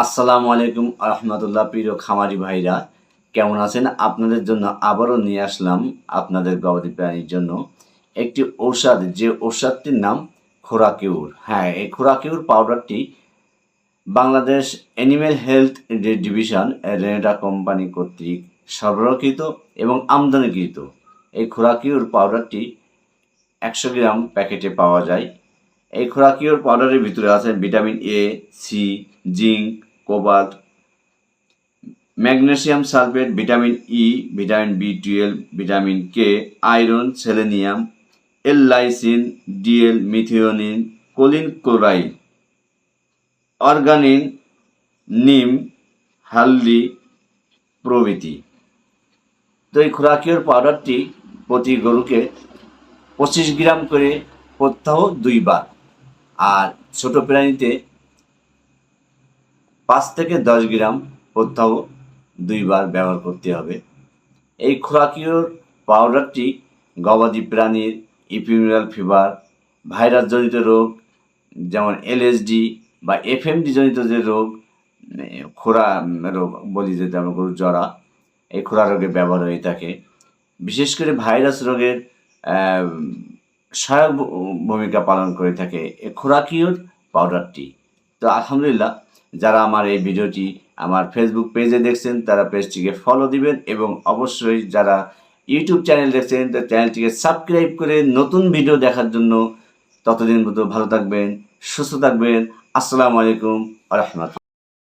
আসসালামু আলাইকুম রহমতুল্লাহ প্রিয় খামারি ভাইরা, কেমন আছেন? আপনাদের জন্য আবারও নিয়ে আসলাম আপনাদের গবাদি প্রাণীর জন্য একটি ঔষধ, যে ঔষধটির নাম খোরাকিউর। হ্যাঁ এই খোরাকিউর পাউডারটি Bangladesh animal health division, Renata company কর্তৃক সরবরাহকৃত এবং আমদানিকৃত। এই খোরাকিউর পাউডারটি একশো গ্রাম প্যাকেটে পাওয়া যায়। এই খোরাকিওর পাউডারের ভিতরে আছে vitamin A C zinc cobalt magnesium sulphate vitamin E vitamin B twelve vitamin K iron selenium L DL methionine choline chloride অর্গানিন নিম হালদি প্রভৃতি। তো এই খোরাকিওর পাউডারটি প্রতি গরুকে পঁচিশ গ্রাম করে প্রত্যহ দুইবার। আর ছোট প্রাণীতে পাঁচ থেকে দশ গ্রাম প্রত্যহ দুইবার ব্যবহার করতে হবে। এই খোরাকিওর পাউডারটি গবাদি প্রাণীর ইপিমিউরাল ফিভার ভাইরাসজনিত রোগ, যেমন এলএসডি বা এফএমডি জনিত যে রোগ, খোরা রোগ বলি যেটা আমরা গরুর জরা, এই খোরা রোগে ব্যবহার হয়ে থাকে। বিশেষ করে ভাইরাস রোগের সহায়ক ভূমিকা পালন করে থাকে এই খোরাকিওর পাউডারটি তো আলহামদুলিল্লাহ, যারা আমার এই ভিডিওটি আমার ফেসবুক পেজে দেখছেন, তারা পেজটিকে ফলো দিবেন এবং অবশ্যই যারা ইউটিউব চ্যানেল দেখছেন তার চ্যানেলটিকে সাবস্ক্রাইব করে নতুন ভিডিও দেখার জন্য ততদিন মতো ভালো থাকবেন, সুস্থ থাকবেন। আসসালামু আলাইকুম রহমতুল্লাহ।